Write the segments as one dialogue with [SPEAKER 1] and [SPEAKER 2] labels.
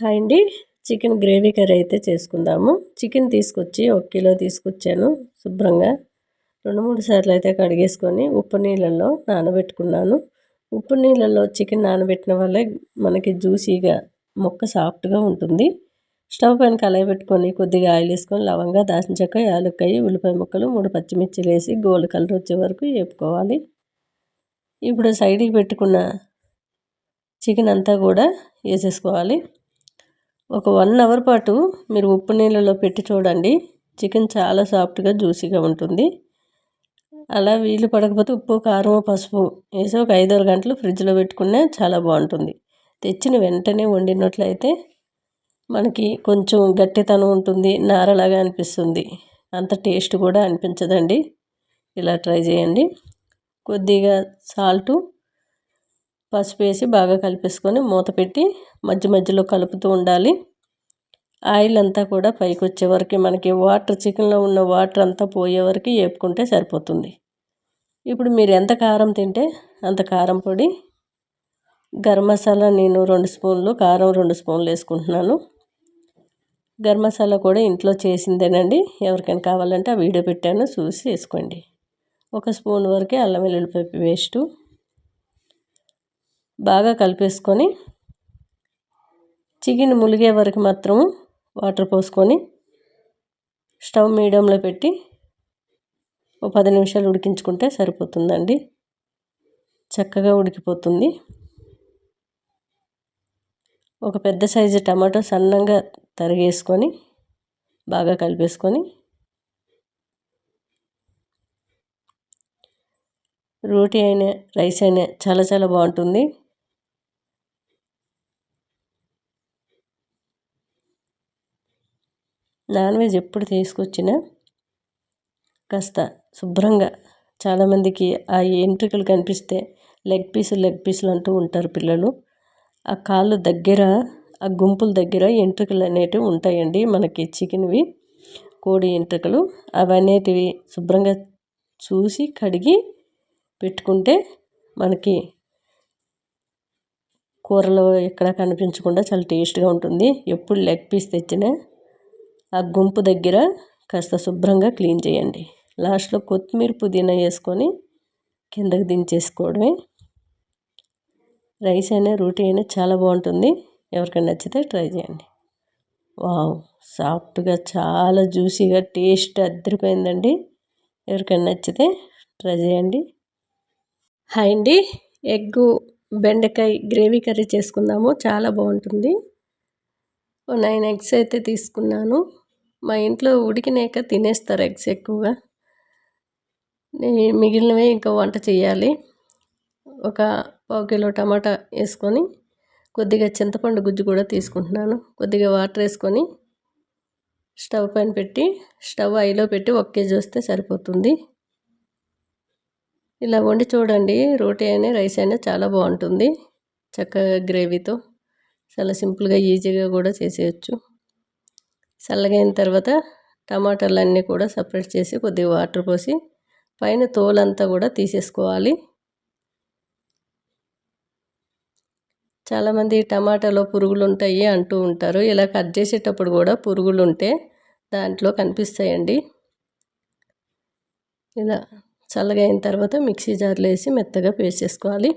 [SPEAKER 1] Hi అండి. Chicken gravy curry అయితే చేసుకుందాము. చికెన్ తీసుకొచ్చి ఒక కిలో తీసుకొచ్చాను శుభ్రంగా. రెండు మూడు సార్లు అయితే కడిగేసుకొని ఉప్పు నీళ్ళల్లో నానబెట్టుకున్నాను. ఉప్పు నీళ్ళల్లో చికెన్ నానబెట్టిన వల్లే మనకి జ్యూసీగా మొక్క సాఫ్ట్గా ఉంటుంది. స్టవ్ పైన కలయి పెట్టుకొని కొద్దిగా ఆయిల్ వేసుకొని లవంగా దాచిన చెక్క యాలక్కాయ ఉల్లిపాయ ముక్కలు మూడు పచ్చిమిర్చిలు వేసి గోల్డ్ కలర్ వచ్చే వరకు వేపుకోవాలి. ఇప్పుడు సైడ్కి పెట్టుకున్న చికెన్ అంతా కూడా వేసేసుకోవాలి. ఒక వన్ అవర్ పాటు మీరు ఉప్పు నీళ్ళలో పెట్టి చూడండి. చికెన్ చాలా సాఫ్ట్గా జ్యూసీగా ఉంటుంది. అలా వీలు పడకపోతే ఉప్పు కారం పసుపు వేసి ఒక ఐదారు గంటలు ఫ్రిడ్జ్లో పెట్టుకునే చాలా బాగుంటుంది. తెచ్చిన వెంటనే వండినట్లయితే మనకి కొంచెం గట్టితనం ఉంటుంది నారలాగా అనిపిస్తుంది. అంత టేస్ట్ కూడా అనిపించదండి. ఇలా ట్రై చేయండి. కొద్దిగా సాల్టు పసుపు వేసి బాగా కలిపేసుకొని మూత పెట్టి మధ్య మధ్యలో కలుపుతూ ఉండాలి. ఆయిల్ అంతా కూడా పైకి వచ్చే వరకు మనకి వాటర్ చికెన్లో ఉన్న వాటర్ అంతా పోయే వరకు వేపుకుంటే సరిపోతుంది. ఇప్పుడు మీరు ఎంత కారం తింటే అంత కారం పొడి గరం మసాలా నేను రెండు స్పూన్లు కారం రెండు స్పూన్లు వేసుకుంటున్నాను. గరం మసాలా కూడా ఇంట్లో చేసిందేనండి. ఎవరికైనా కావాలంటే ఆ వీడియో పెట్టాను చూసి వేసుకోండి. ఒక స్పూన్ వరకే అల్లం వెల్లుల్లిపాయ పేస్టు బాగా కలిపేసుకొని చికెన్ ములిగే వరకు మాత్రము వాటర్ పోసుకొని స్టవ్ మీడియంలో పెట్టి ఒక పది నిమిషాలు ఉడికించుకుంటే సరిపోతుందండి. చక్కగా ఉడికిపోతుంది. ఒక పెద్ద సైజు టమాటో సన్నంగా తరిగేసుకొని బాగా కలిపేసుకొని రోటీ అయినా రైస్ అయినా చాలా చాలా బాగుంటుంది. నాన్ వెజ్ ఎప్పుడు తీసుకొచ్చినా కాస్త శుభ్రంగా చాలామందికి ఆ వెంట్రుకలు కనిపిస్తే లెగ్ పీసులు లెగ్ పీసులు అంటూ ఉంటారు పిల్లలు. ఆ కాళ్ళు దగ్గర ఆ గుంపుల దగ్గర వెంట్రుకలు అనేటివి ఉంటాయండి మనకి చికెన్వి. కోడి ఎంట్రుకలు అవి అనేటివి శుభ్రంగా చూసి కడిగి పెట్టుకుంటే మనకి కూరలో ఎక్కడ కనిపించకుండా చాలా టేస్ట్గా ఉంటుంది. ఎప్పుడు లెగ్ పీస్ తెచ్చినా ఆ గుంపు దగ్గర కాస్త శుభ్రంగా క్లీన్ చేయండి. లాస్ట్లో కొత్తిమీర పుదీనా వేసుకొని కిందకి దించేసుకోవడమే. రైస్ అయినా రోటీ అయినా చాలా బాగుంటుంది. ఎవరికైనా నచ్చితే ట్రై చేయండి. వావ్! సాఫ్ట్గా చాలా జ్యూసీగా టేస్ట్ అద్దరిపోయిందండి. ఎవరికైనా నచ్చితే ట్రై చేయండి. హాయ్ అండి! ఎగ్గు బెండకాయ గ్రేవీ కర్రీ చేసుకుందాము. చాలా బాగుంటుంది. నైన్ ఎగ్స్ అయితే తీసుకున్నాను. మా ఇంట్లో ఉడికినాక తినేస్తారు ఎగ్స్ ఎక్కువగా. మిగిలినవే ఇంకా వంట చేయాలి. ఒక పావు కిలో టమాటా వేసుకొని కొద్దిగా చింతపండు గుజ్జు కూడా తీసుకుంటున్నాను. కొద్దిగా వాటర్ వేసుకొని స్టవ్ పైన పెట్టి స్టవ్ ఐలో పెట్టి ఒక కేజీ వస్తే సరిపోతుంది. ఇలా వండి చూడండి రోటీ అయినా రైస్ అయినా చాలా బాగుంటుంది. చక్కగా గ్రేవీతో చాలా సింపుల్గా ఈజీగా కూడా చేసేయచ్చు. చల్లగైన తర్వాత టమాటాలన్నీ కూడా సపరేట్ చేసి కొద్దిగా వాటర్ పోసి పైన తోలంతా కూడా తీసేసుకోవాలి. చాలామంది టమాటాలో పురుగులు ఉంటాయి అంటూ ఉంటారు. ఇలా కట్ చేసేటప్పుడు కూడా పురుగులు ఉంటే దాంట్లో కనిపిస్తాయండి. ఇలా చల్లగా అయిన తర్వాత మిక్సీ జార్లో వేసి మెత్తగా పేస్ట్ చేసుకోవాలి.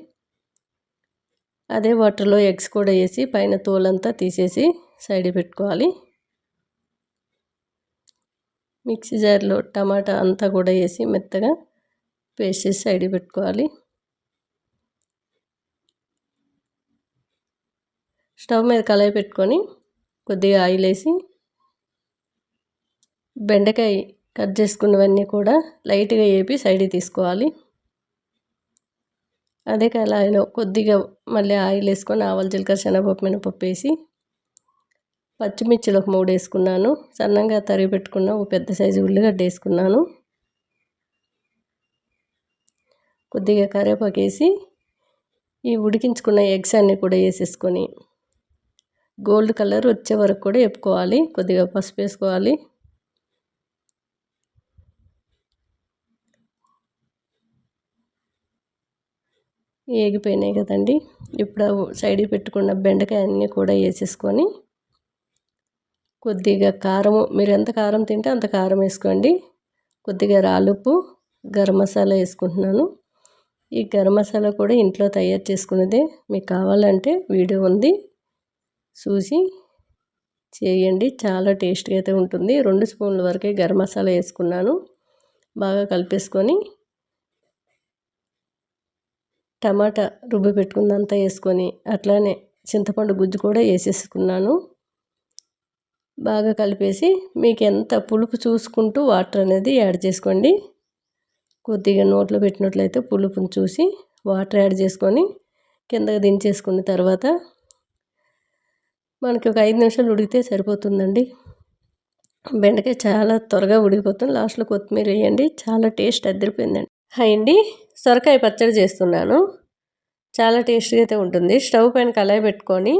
[SPEAKER 1] అదే వాటర్లో ఎగ్స్ కూడా వేసి పైన తోలంతా తీసేసి సైడ్ పెట్టుకోవాలి. మిక్సీ జార్లో టమాటా అంతా కూడా వేసి మెత్తగా పేస్ట్ చేసి సైడ్ పెట్టుకోవాలి. స్టవ్ మీద కళాయి పెట్టుకొని కొద్దిగా ఆయిల్ వేసి బెండకాయ కట్ చేసుకున్నవన్నీ కూడా లైట్గా వేపి సైడ్ తీసుకోవాలి. అదే కళాయిలో కొద్దిగా మళ్ళీ ఆయిల్ వేసుకొని ఆవాలు జీలకర్ర శనగపప్పు మినపప్పు వేసి పచ్చిమిర్చిలు ఒక మూడు వేసుకున్నాను. సన్నంగా తరిగి పెట్టుకున్న ఒక పెద్ద సైజు ఉల్లిగడ్డ వేసుకున్నాను. కొద్దిగా కరివేపాకు వేసి ఈ ఉడికించుకున్న ఎగ్స్ అన్నీ కూడా వేసేసుకొని గోల్డ్ కలర్ వచ్చే వరకు కూడా వేపుకోవాలి. కొద్దిగా పసుపు వేసుకోవాలి. ఏగిపోయినాయి కదండి. ఇప్పుడు సైడ్ పెట్టుకున్న బెండకాయ అన్నీ కూడా వేసేసుకొని కొద్దిగా కారము మీరు ఎంత కారం తింటే అంత కారం వేసుకోండి. కొద్దిగా రాలుపు గరం మసాలా వేసుకుంటున్నాను. ఈ గరం మసాలా కూడా ఇంట్లో తయారు చేసుకున్నదే. మీకు కావాలంటే వీడియో ఉంది. చూసి చేయండి. చాలా టేస్ట్గా అయితే ఉంటుంది. రెండు స్పూన్ల వరకే గరం మసాలా వేసుకున్నాను. బాగా కలిపేసుకొని టమాటా రుబ్బి పెట్టుకుందంతా వేసుకొని అట్లానే చింతపండు గుజ్జు కూడా వేసేసుకున్నాను. బాగా కలిపేసి మీకు ఎంత పులుపు చూసుకుంటూ వాటర్ అనేది యాడ్ చేసుకోండి. కొద్దిగా నోట్లో పెట్టినట్లయితే పులుపుని చూసి వాటర్ యాడ్ చేసుకొని కిందకి దించేసుకున్న తర్వాత మనకి ఒక ఐదు నిమిషాలు ఉడికితే సరిపోతుందండి. బెండకాయ చాలా త్వరగా ఉడికిపోతుంది. లాస్ట్లో కొత్తిమీర వేయండి. చాలా టేస్ట్ అద్దరిపోయిందండి. హాయ్ అండి సొరకాయ పచ్చడి చేస్తున్నాను. చాలా టేస్ట్గా అయితే ఉంటుంది. స్టవ్ పైన కళాయి పెట్టుకొని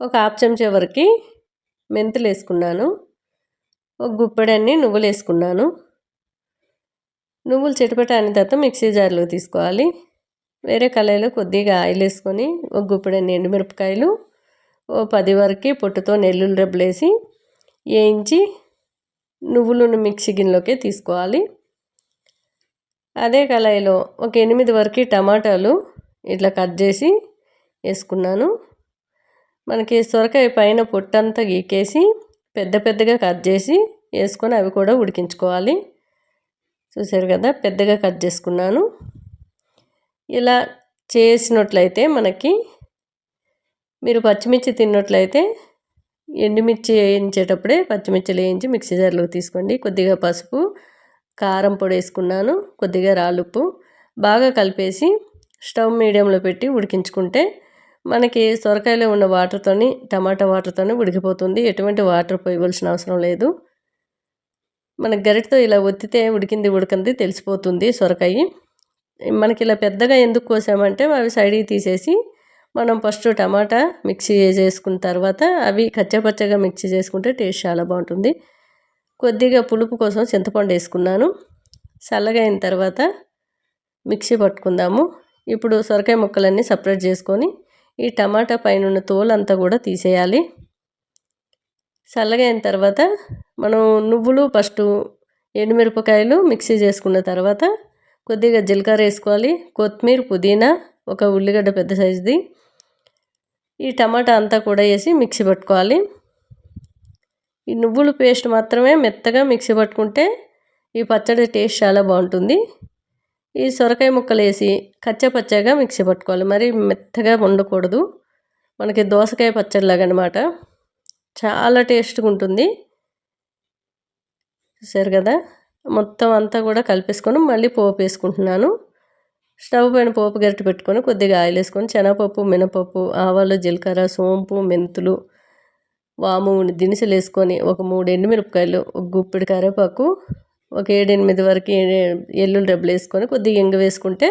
[SPEAKER 1] ఒక హాఫ్ చెంచా వరకు మెంతులు వేసుకున్నాను ఒక గుప్పెడన్ని నువ్వులు వేసుకున్నాను నువ్వులు చెట్టుపెట్టాని తర్వాత మిక్సీ జార్లో తీసుకోవాలి. వేరే కళాయిలో కొద్దిగా ఆయిల్ వేసుకొని ఒక గుప్పెడన్ని ఎండుమిరపకాయలు ఓ పది వరకు పొట్టుతో నెల్లుల్లి రెబ్బలేసి వేయించి నువ్వులను మిక్సీ గిన్నెలోకి తీసుకోవాలి. అదే కళాయిలో ఒక ఎనిమిది వరకు టమాటాలు ఇట్లా కట్ చేసి వేసుకున్నాను. మనకి సొరకాయ పైన పొట్టంతా గీకేసి పెద్ద పెద్దగా కట్ చేసి వేసుకొని అవి కూడా ఉడికించుకోవాలి. చూసారు కదా పెద్దగా కట్ చేసుకున్నాను. ఇలా చేసినట్లయితే మనకి మీరు పచ్చిమిర్చి తిన్నట్లయితే ఎండుమిర్చి వేయించేటప్పుడే పచ్చిమిర్చిలు వేయించి మిక్సీ జార్లోకి తీసుకోండి. కొద్దిగా పసుపు కారం పొడి వేసుకున్నాను కొద్దిగా రాలుప్పు బాగా కలిపేసి స్టవ్ మీడియంలో పెట్టి ఉడికించుకుంటే మనకి సొరకాయలో ఉన్న వాటర్తోని టమాటా వాటర్తోని ఉడికిపోతుంది. ఎటువంటి వాటర్ పోయవలసిన అవసరం లేదు. మన గరిటతో ఇలా ఒత్తితే ఉడికింది ఉడకంది తెలిసిపోతుంది సొరకాయ. మనకి ఇలా పెద్దగా ఎందుకు కోసామంటే అవి సైడ్కి తీసేసి మనం ఫస్ట్ టమాటా మిక్సీ చేసుకున్న తర్వాత అవి కచ్చపచ్చగా మిక్సీ చేసుకుంటే టేస్ట్ చాలా బాగుంటుంది. కొద్దిగా పులుపు కోసం చింతపండు వేసుకున్నాను. చల్లగా అయిన తర్వాత మిక్సీ పట్టుకుందాము. ఇప్పుడు సొరకాయ ముక్కలన్నీ సపరేట్ చేసుకొని ఈ టమాటా పైన తోలు అంతా కూడా తీసేయాలి. చల్లగా అయిన తర్వాత మనం నువ్వులు ఫస్ట్ ఎండుమిరపకాయలు మిక్సీ చేసుకున్న తర్వాత కొద్దిగా జీలకర్ర వేసుకోవాలి. కొత్తిమీర పుదీనా ఒక ఉల్లిగడ్డ పెద్ద సైజుది. ఈ టమాటా అంతా కూడా వేసి మిక్సీ పట్టుకోవాలి. ఈ నువ్వుల పేస్ట్ మాత్రమే మెత్తగా మిక్సీ పట్టుకుంటే ఈ పచ్చడి టేస్ట్ చాలా బాగుంటుంది. ఈ సొరకాయ ముక్కలు వేసి కచ్చపచ్చగా మిక్సీ పట్టుకోవాలి. మరి మెత్తగా ఉండకూడదు మనకి దోసకాయ పచ్చడిలాగా అనమాట చాలా టేస్ట్గా ఉంటుంది. చూసారు కదా? మొత్తం అంతా కూడా కలిపేసుకొని మళ్ళీ పోపు వేసుకుంటున్నాను. స్టవ్ పైన పోపు గరిటె పెట్టుకొని కొద్దిగా ఆయిల్ వేసుకొని శనగపప్పు మినపప్పు ఆవాలు జీలకర్ర సోంపు మెంతులు వాము దినుసులు వేసుకొని ఒక మూడు ఎండుమిరపకాయలు ఒక గుప్పిడి కరివేపాకు ఒక ఏడెనిమిది వరకు ఎల్లుల్లి డబ్బులు వేసుకొని కొద్దిగా ఇంగ వేసుకుంటే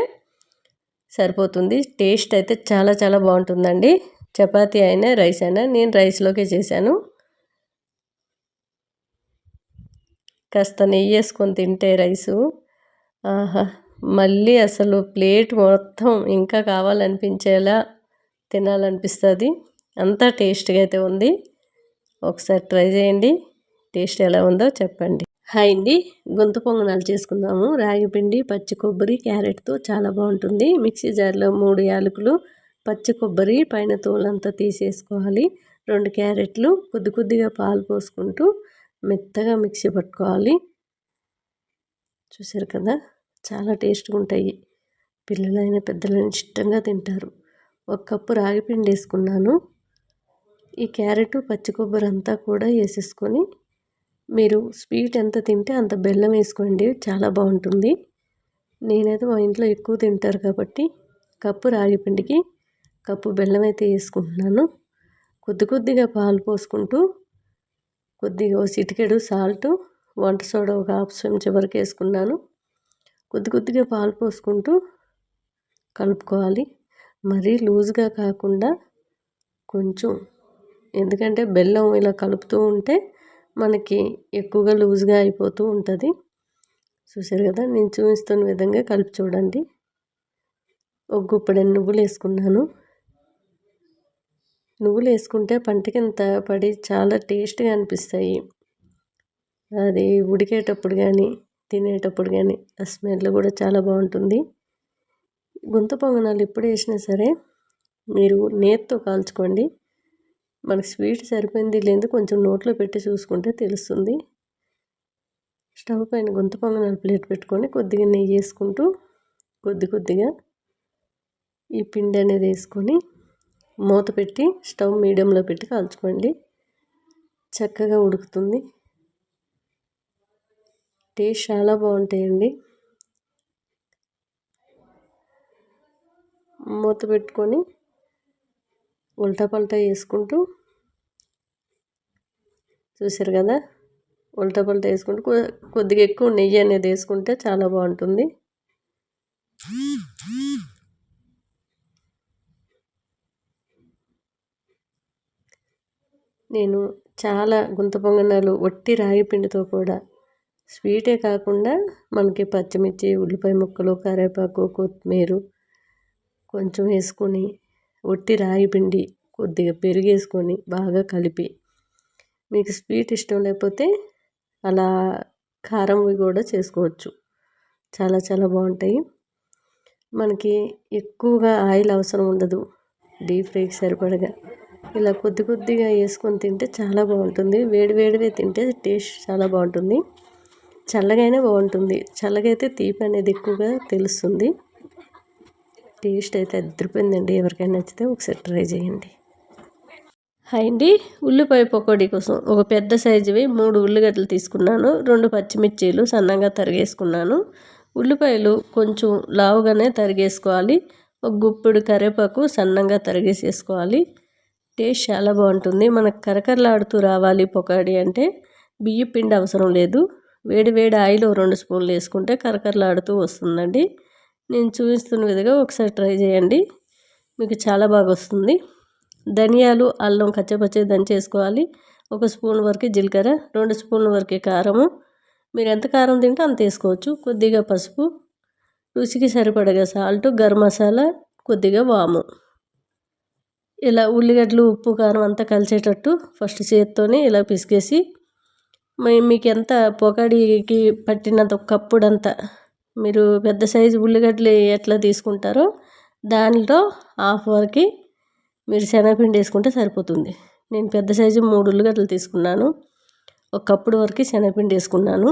[SPEAKER 1] సరిపోతుంది. టేస్ట్ అయితే చాలా చాలా బాగుంటుందండి. చపాతీ అయినా రైస్ అయినా నేను రైస్లోకే చేశాను. కాస్త నెయ్యి వేసుకొని తింటే రైసు. ఆహా! మళ్ళీ అసలు ప్లేట్ మొత్తం ఇంకా కావాలనిపించేలా తినాలనిపిస్తుంది. అంతా టేస్ట్గా అయితే ఉంది. ఒకసారి ట్రై చేయండి. టేస్ట్ ఎలా ఉందో చెప్పండి. హాయ్ అండి. గొంతు పొంగనాలు చేసుకుందాము. రాగి పిండి పచ్చి కొబ్బరి క్యారెట్తో చాలా బాగుంటుంది. మిక్సీ జార్లో మూడు యాలకులు పచ్చి కొబ్బరి పైన తోలంతా తీసేసుకోవాలి. రెండు క్యారెట్లు కొద్ది కొద్దిగా పాలు పోసుకుంటూ మెత్తగా మిక్సీ పట్టుకోవాలి. చూసారు కదా? చాలా టేస్ట్గా ఉంటాయి పిల్లలైన పెద్దలైన ఇష్టంగా తింటారు. ఒక కప్పు రాగి పిండి వేసుకున్నాను ఈ క్యారెట్ పచ్చి కొబ్బరి అంతా కూడా వేసేసుకొని మీరు స్వీట్ ఎంత తింటే అంత బెల్లం వేసుకోండి చాలా బాగుంటుంది. నేనైతే మా ఇంట్లో ఎక్కువ తింటారు కాబట్టి కప్పు రాగి పిండికి కప్పు బెల్లం అయితే వేసుకుంటున్నాను. కొద్ది కొద్దిగా పాలు పోసుకుంటూ కొద్దిగా చిటికెడు సాల్ట్ వంట సోడా ఒక హాఫ్ చెంచా వరకు వేసుకున్నాను. కొద్ది కొద్దిగా పాలు పోసుకుంటూ కలుపుకోవాలి. మరీ లూజ్గా కాకుండా కొంచెం ఎందుకంటే బెల్లం ఇలా కలుపుతూ ఉంటే మనకి ఎక్కువగా లూజ్గా అయిపోతూ ఉంటుంది. చూసారు కదా నేను చూపిస్తున్న విధంగా కలిపి చూడండి. ఒక గుప్పడి నువ్వులు వేసుకున్నాను. నువ్వులు వేసుకుంటే పంటకి ఇంత పడి చాలా టేస్ట్గా అనిపిస్తాయి. అది ఉడికేటప్పుడు కానీ తినేటప్పుడు కానీ ఆ స్మెల్ కూడా చాలా బాగుంటుంది. గుంత పొంగనాలు ఎప్పుడు వేసినా సరే మీరు నేతితో కాల్చుకోండి. మనకి స్వీట్ సరిపోయింది లేదు కొంచెం నోట్లో పెట్టి చూసుకుంటే తెలుస్తుంది. స్టవ్ పైన గుంత పొంగనాలు ప్లేట్ పెట్టుకొని కొద్దిగా నెయ్యి వేసుకుంటూ కొద్ది కొద్దిగా ఈ పిండి అనేది వేసుకొని మూత పెట్టి స్టవ్ మీడియంలో పెట్టి కాల్చుకోండి. చక్కగా ఉడుకుతుంది. టేస్ట్ చాలా బాగుంటాయండి. మూత పెట్టుకొని ఉల్టా పల్టా వేసుకుంటూ చూసారు కదా? ఉల్టా పల్టా వేసుకుంటూ కొద్దిగా ఎక్కువ నెయ్యి అనేది వేసుకుంటే చాలా బాగుంటుంది. నేను చాలా గుంత పొంగనాలు వట్టి రాగి పిండితో కూడా స్వీటే కాకుండా మనకి పచ్చిమిర్చి ఉల్లిపాయ ముక్కలు కరివేపాకు కొత్తిమీర కొంచెం వేసుకొని ఒట్టి రాగి పిండి కొద్దిగా పెరుగు వేసుకొని బాగా కలిపి. మీకు స్వీట్ ఇష్టం లేకపోతే అలా కారంవి కూడా చేసుకోవచ్చు. చాలా చాలా బాగుంటాయి. మనకి ఎక్కువగా ఆయిల్ అవసరం ఉండదు. డీప్ ఫ్రైకి సరిపడగా. ఇలా కొద్ది కొద్దిగా వేసుకొని తింటే చాలా బాగుంటుంది. వేడి వేడివే తింటే టేస్ట్ చాలా బాగుంటుంది. చల్లగైనా బాగుంటుంది. చల్లగా అయితే తీపి అనేది ఎక్కువగా తెలుస్తుంది. టేస్ట్ అయితే అదిరిపోయిందండి ఎవరికైనా నచ్చితే ఒకసారి ట్రై చేయండి. హాయ్ అండి. ఉల్లిపాయ పకోడీ కోసం ఒక పెద్ద సైజువి మూడు ఉల్లిగడ్డలు తీసుకున్నాను. రెండు పచ్చిమిర్చీలు సన్నగా తరిగేసుకున్నాను. ఉల్లిపాయలు కొంచెం లావుగానే తరిగేసుకోవాలి. ఒక గుప్పిడు కరివేపాకు సన్నంగా తరిగేసేసుకోవాలి. టేస్ట్ చాలా బాగుంటుంది. మనకు కరకరలాడుతూ రావాలి పొకాడి అంటే. బియ్య పిండి అవసరం లేదు. వేడి వేడి ఆయిల్ రెండు స్పూన్లు వేసుకుంటే కరకరలాడుతూ వస్తుందండి. నేను చూపిస్తున్న విధంగా ఒకసారి ట్రై చేయండి. మీకు చాలా బాగా వస్తుంది. ధనియాలు అల్లం కచ్చపచ్చ దంచేసుకోవాలి ఒక స్పూన్ వరకు జీలకర్ర రెండు స్పూన్ల వరకు కారము. మీరు ఎంత కారం తింటే అంత వేసుకోవచ్చు. కొద్దిగా పసుపు. రుచికి సరిపడగా సాల్ట్ గరం మసాలా కొద్దిగా వాము. ఇలా ఉల్లిగడ్డలు ఉప్పు కారం అంతా కలిసేటట్టు ఫస్ట్ చేత్తోనే ఇలా పిసికేసి మీకు ఎంత పొగడికి పట్టినంత కప్పుడంతా మీరు పెద్ద సైజు ఉల్లిగడ్డలు ఎట్లా తీసుకుంటారో దానిలో హాఫ్ వరకు మీరు శనగపిండి వేసుకుంటే సరిపోతుంది. నేను పెద్ద సైజు మూడు ఉల్లిగడ్డలు తీసుకున్నాను. ఒక కప్పుడు వరకు శనగపిండి వేసుకున్నాను.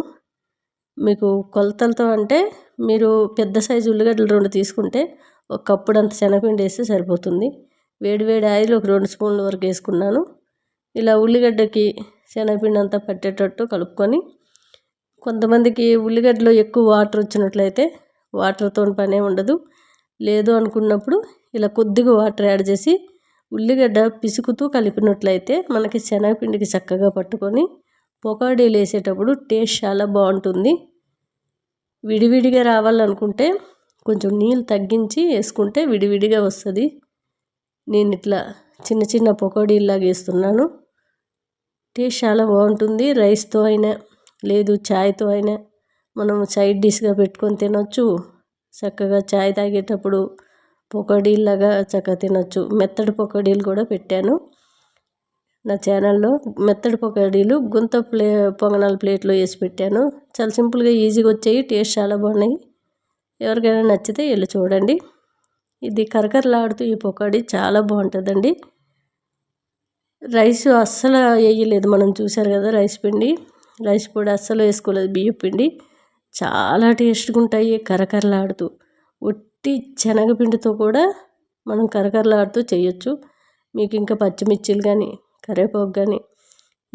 [SPEAKER 1] మీకు కొలతలతో అంటే మీరు పెద్ద సైజు ఉల్లిగడ్డలు రెండు తీసుకుంటే ఒక కప్పుడు అంత శనగపిండి వేస్తే సరిపోతుంది. వేడి వేడి ఆయిల్ ఒక రెండు స్పూన్ల వరకు వేసుకున్నాను. ఇలా ఉల్లిగడ్డకి శనగపిండి అంతా పట్టేటట్టు కలుపుకొని కొంతమందికి ఉల్లిగడ్డలో ఎక్కువ వాటర్ వచ్చినట్లయితే వాటర్తో పనే ఉండదు. లేదు అనుకున్నప్పుడు ఇలా కొద్దిగా వాటర్ యాడ్ చేసి ఉల్లిగడ్డ పిసుకుతూ కలిపినట్లయితే మనకి శనగపిండికి చక్కగా పట్టుకొని పొకాడీలు వేసేటప్పుడు టేస్ట్ చాలా బాగుంటుంది. విడివిడిగా రావాలనుకుంటే కొంచెం నీళ్ళు తగ్గించి వేసుకుంటే విడివిడిగా వస్తుంది. నేను ఇట్లా చిన్న చిన్న పొకోడీలాగా వేస్తున్నాను. టేస్ట్ చాలా బాగుంటుంది. రైస్తో అయినా లేదు చాయ్తో అయినా మనం సైడ్ డిష్గా పెట్టుకొని తినొచ్చు. చక్కగా చాయ్ తాగేటప్పుడు పొకడీలాగా చక్కగా తినొచ్చు. మెత్తడి పొకడీలు కూడా పెట్టాను. నా ఛానల్లో మెత్తడి పొకడీలు గుంత ప్లే పొంగనాల ప్లేట్లో వేసి పెట్టాను. చాలా సింపుల్గా ఈజీగా వచ్చాయి. టేస్ట్ చాలా బాగున్నాయి. ఎవరికైనా నచ్చితే వెళ్ళి చూడండి. ఇది కరకరలాడుతూ ఈ పొకడి చాలా బాగుంటుందండి. రైస్ అస్సలు వేయలేదు. మనం చూసారు కదా రైస్ పిండి. రైస్ పొడి అస్సలు వేసుకోలేదు. బియ్యం పిండి చాలా టేస్ట్గా ఉంటాయి కరకరలాడుతూ ఒట్టి శనగపిండితో కూడా మనం కరకరలాడుతూ చేయొచ్చు. మీకు ఇంకా పచ్చిమిర్చిలు కానీ కరివేపాకు కానీ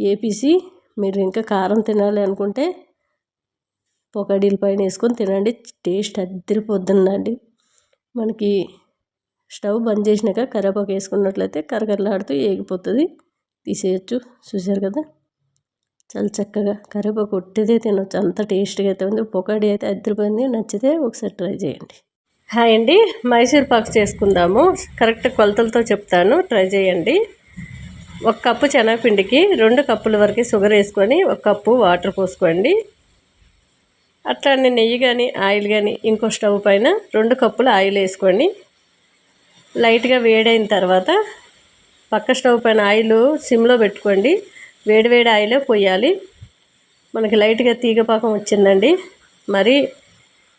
[SPEAKER 1] ఏపీసి మీరు ఇంకా కారం తినాలి అనుకుంటే పొకడీల పైన వేసుకొని తినండి. టేస్ట్ అద్దరిపోద్దండి మనకి స్టవ్ బంద్ చేసినాక కరివేపాకు వేసుకున్నట్లయితే కరకరలాడుతూ ఏగిపోతుంది. తీసేయచ్చు. చూసారు కదా? చాలా చక్కగా కరివేపాకు ఉట్టిదే తినొచ్చు. అంత టేస్ట్గా అయితే ఉంది. పొకడి అయితే అద్దరిపోయింది. నచ్చితే ఒకసారి ట్రై చేయండి. హాయ్ అండి. మైసూర్ పాక్ చేసుకుందాము. కరెక్ట్ కొలతలతో చెప్తాను. ట్రై చేయండి. ఒక కప్పు శనగపిండికి రెండు కప్పుల వరకు షుగర్ వేసుకొని ఒక కప్పు వాటర్ పోసుకోండి. అట్లానే నెయ్యి కానీ ఆయిల్ కానీ ఇంకో స్టవ్ పైన రెండు కప్పులు ఆయిల్ వేసుకోండి. లైట్గా వేడైన తర్వాత పక్క స్టవ్ పైన ఆయిల్ సిమ్లో పెట్టుకోండి. వేడివేడి ఆయిలే పోయాలి. మనకి లైట్గా తీగపాకం వచ్చిందండి. మరి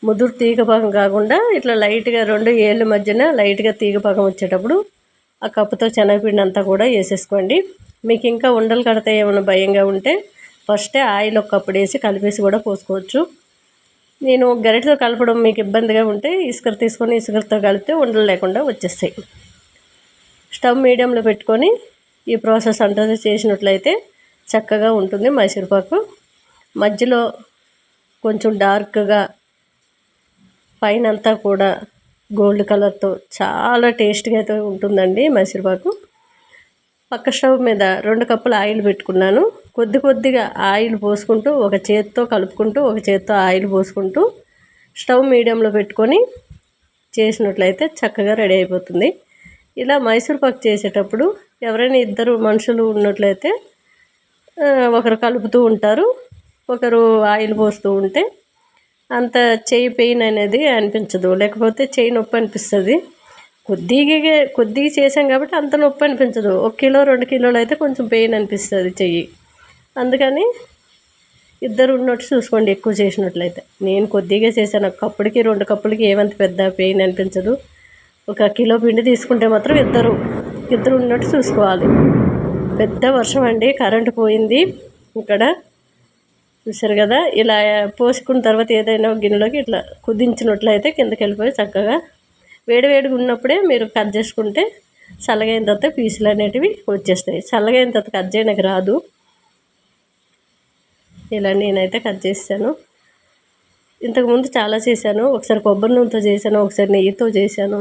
[SPEAKER 1] ముదురు తీగపాకం కాకుండా ఇట్లా లైట్గా రెండు ఏళ్ళ మధ్యన లైట్గా తీగపాకం వచ్చేటప్పుడు ఆ కప్పుతో శనగపిండి అంతా కూడా వేసేసుకోండి. మీకు ఇంకా ఉండలు కడితే ఏమైనా భయంగా ఉంటే ఫస్టే ఆయిల్ ఒక కప్పుడు వేసి కలిపేసి కూడా పోసుకోవచ్చు. నేను గరిటతో కలపడం మీకు ఇబ్బందిగా ఉంటే ఇసుకర తీసుకొని ఇసుకరతో కలిపితే ఉండలు లేకుండా వచ్చేస్తాయి. స్టవ్ మీడియంలో పెట్టుకొని ఈ ప్రాసెస్ అంతా చేసినట్లయితే చక్కగా ఉంటుంది మైసూర్పాకు మధ్యలో కొంచెం డార్క్గా పైన అంతా కూడా గోల్డ్ కలర్తో చాలా టేస్ట్గా అయితే ఉంటుందండి మైసూర్పాకు పక్క స్టవ్ మీద రెండు కప్పులు ఆయిల్ పెట్టుకున్నాను. కొద్ది కొద్దిగా ఆయిల్ పోసుకుంటూ ఒక చేత్తో కలుపుకుంటూ ఒక చేత్తో ఆయిల్ పోసుకుంటూ స్టవ్ మీడియంలో పెట్టుకొని చేసినట్లయితే చక్కగా రెడీ అయిపోతుంది. ఇలా మైసూర్పాకు చేసేటప్పుడు ఎవరైనా ఇద్దరు మనుషులు ఉన్నట్లయితే ఒకరు కలుపుతూ ఉంటారు ఒకరు ఆయిల్ పోస్తూ ఉంటే అంత చేయి పెయిన్ అనేది అనిపించదు. లేకపోతే చేయి నొప్పి అనిపిస్తుంది. కొద్దిగా కొద్దిగా చేసాం కాబట్టి అంత నొప్పి అనిపించదు. ఒక కిలో రెండు కిలోలు అయితే కొంచెం పెయిన్ అనిపిస్తుంది చెయ్యి. అందుకని ఇద్దరు ఉన్నట్టు చూసుకోండి ఎక్కువ చేసినట్లయితే. నేను కొద్దిగా చేశాను. ఒక కప్పుడికి రెండు కప్పులకి ఏమంత పెద్ద పెయిన్ అనిపించదు. ఒక కిలో పిండి తీసుకుంటే మాత్రం ఇద్దరు ఇద్దరు ఉన్నట్టు చూసుకోవాలి. పెద్ద వర్షం అండి కరెంటు పోయింది. ఇక్కడ చూసారు కదా ఇలా పోసుకున్న తర్వాత ఏదైనా గిన్నెలోకి ఇట్లా కుదించినట్లయితే కిందకి వెళ్ళిపోయి చక్కగా వేడివేడిగా ఉన్నప్పుడే మీరు కట్ చేసుకుంటే చల్లగైన తర్వాత పీసులు అనేటివి వచ్చేస్తాయి. చల్లగైన తర్వాత కట్ చేయడానికి రాదు. ఇలా నేనైతే కట్ చేశాను. ఇంతకుముందు చాలా చేశాను ఒకసారి కొబ్బరి నూనెతో చేశాను ఒకసారి నెయ్యితో చేశాను.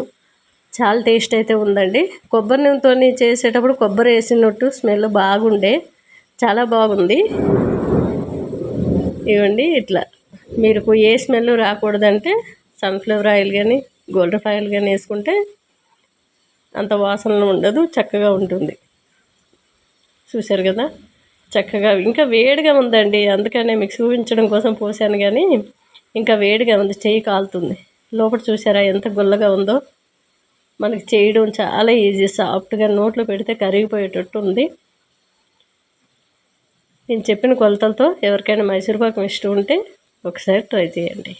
[SPEAKER 1] చాలా టేస్ట్ అయితే ఉందండి. కొబ్బరి నూనెతో చేసేటప్పుడు కొబ్బరి వేసినట్టు స్మెల్ బాగుండే. చాలా బాగుంది. ఇవ్వండి ఇట్లా. మీరు ఏ స్మెల్ రాకూడదంటే సన్ఫ్లవర్ ఆయిల్ కానీ గోల్డ్ ఆయిల్ కానీ వేసుకుంటే అంత వాసన ఉండదు చక్కగా ఉంటుంది. చూశారు కదా? చక్కగా ఇంకా వేడిగా ఉందండి. అందుకనే మీకు చూపించడం కోసం పోసాను కానీ ఇంకా వేడిగా ఉంది. చెయ్యి కాలుతుంది. లోపల చూసారా ఎంత గుల్లగా ఉందో? మనకి చేయడం చాలా ఈజీ సాఫ్ట్గా నోట్లో పెడితే కరిగిపోయేటట్టు ఉంది. నేను చెప్పిన కొలతలతో ఎవరికైనా మైసూర్పాకం ఇష్టం ఉంటే ఒకసారి ట్రై చేయండి.